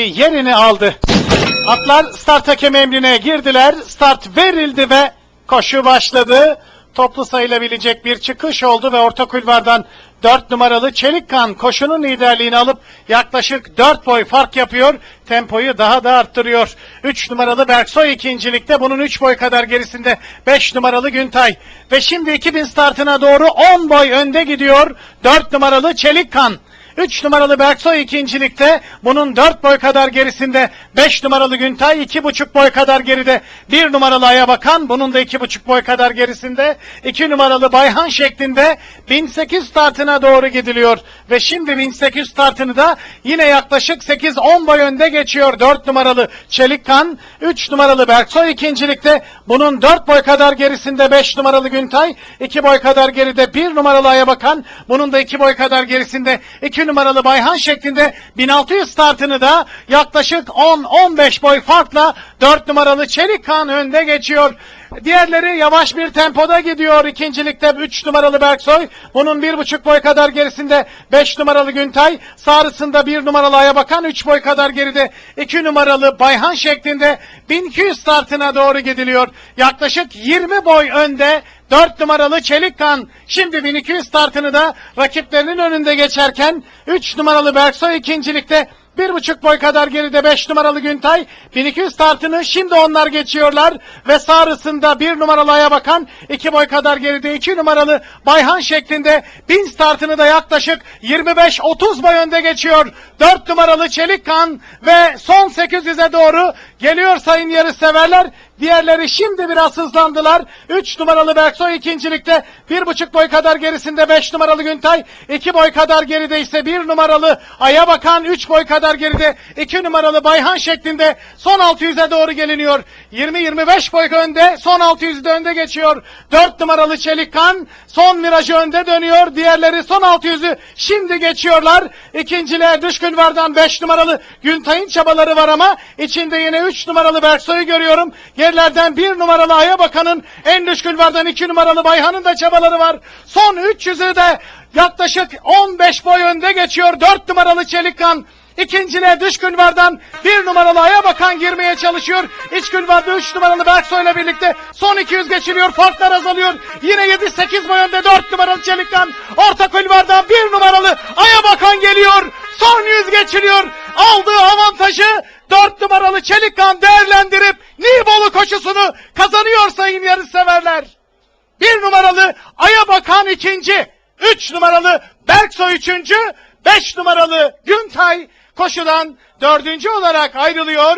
yerini aldı. Atlar start hakem emrine girdiler. Start verildi ve koşu başladı. Toplu sayılabilecek bir çıkış oldu ve orta kulvardan 4 numaralı Çelikkan koşunun liderliğini alıp yaklaşık 4 boy fark yapıyor. Tempoyu daha da arttırıyor. 3 numaralı Berksoy ikincilikte bunun 3 boy kadar gerisinde 5 numaralı Güntay. Ve şimdi 2000 startına doğru 10 boy önde gidiyor 4 numaralı Çelikkan. 3 numaralı Berksoy ikincilikte bunun 4 boy kadar gerisinde 5 numaralı Güntay 2,5 boy kadar geride. 1 numaralı Aya Bakan bunun da 2,5 boy kadar gerisinde. 2 numaralı Bayhan şeklinde 1008 startına doğru gidiliyor. Ve şimdi 1008 startını da yine yaklaşık 8-10 boy önde geçiyor 4 numaralı Çelikkan. 3 numaralı Berksoy ikincilikte bunun 4 boy kadar gerisinde 5 numaralı Güntay. 2 boy kadar geride 1 numaralı Aya Bakan bunun da 2 boy kadar gerisinde 2 numaralı Bayhan şeklinde 1600 startını da yaklaşık 10-15 boy farkla 4 numaralı Çelikkan önde geçiyor. Diğerleri yavaş bir tempoda gidiyor. İkincilikte 3 numaralı Berksoy. Bunun 1,5 boy kadar gerisinde 5 numaralı Güntay. Sağrısında 1 numaralı Aya Bakan 3 boy kadar geride 2 numaralı Bayhan şeklinde 1200 startına doğru gidiliyor. Yaklaşık 20 boy önde 4 numaralı Çelikkan şimdi 1200 startını da rakiplerinin önünde geçerken 3 numaralı Berksoy ikincilikte bir buçuk boy kadar geride 5 numaralı Güntay 1200 startını şimdi onlar geçiyorlar ve sağrısında 1 numaralı Aya Bakan 2 boy kadar geride 2 numaralı Bayhan şeklinde 1000 startını da yaklaşık 25-30 boy önde geçiyor. 4 numaralı Çelikkan ve son 800'e doğru geliyor sayın yarış severler. Diğerleri şimdi biraz hızlandılar. 3 numaralı Berksoy ikincilikte 1,5 boy kadar gerisinde 5 numaralı Güntay. 2 boy kadar geride ise 1 numaralı Aya Bakan 3 boy kadar geride 2 numaralı Bayhan şeklinde son 600'e doğru geliniyor. 20-25 boy önde son 600'de önde geçiyor. 4 numaralı Çelikkan son virajı önde dönüyor. Diğerleri son 600'ü şimdi geçiyorlar. İkinciliğe düşkün vardan 5 numaralı Güntay'ın çabaları var ama içinde yine 3 numaralı Berksoy'u görüyorum. Yerlerden 1 numaralı Aya Bakan'ın en düşkün vardan 2 numaralı Bayhan'ın da çabaları var. Son 300'ü de yaklaşık 15 boy önde geçiyor. 4 numaralı Çelikkan. İkinciliğe dış külvardan bir numaralı Aya Bakan girmeye çalışıyor. İç külvarda 3 numaralı Berksoy'la birlikte son 200 geçiliyor. Farklar azalıyor. Yine 7-8 boy önde 4 numaralı Çelik'ten. Orta külvardan bir numaralı Aya Bakan geliyor. Son 100 geçiliyor. Aldığı avantajı 4 numaralı Çelikkan değerlendirip Nibolu koşusunu kazanıyor sayın yarış severler. Bir numaralı Aya Bakan ikinci. Üç numaralı Berksoy üçüncü. Beş numaralı Güntay koşudan dördüncü olarak ayrılıyor.